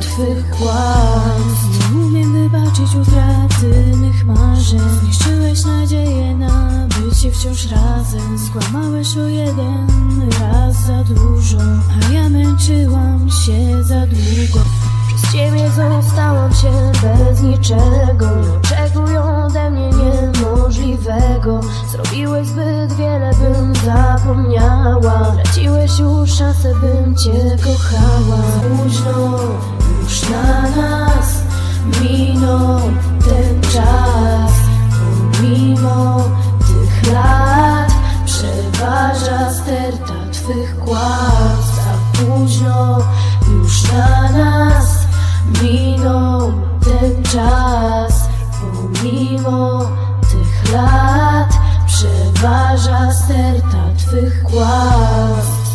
twych kłamstw. Nie umiem wybaczyć utraty mych marzeń Zniszczyłeś nadzieję na bycie wciąż razem. Skłamałeś o jeden raz za dużo A ja męczyłam się za długo. Przez ciebie zostałam się bez niczego. Oczekują ode mnie niemożliwego. Zrobiłeś zbyt wiele, już szansę, bym cię kochała. Późno już na nas minął ten czas. Pomimo tych lat przeważa sterta twych kłamstw. A późno już na nas minął ten czas. Pomimo tych lat przeważa sterta twych kłamstw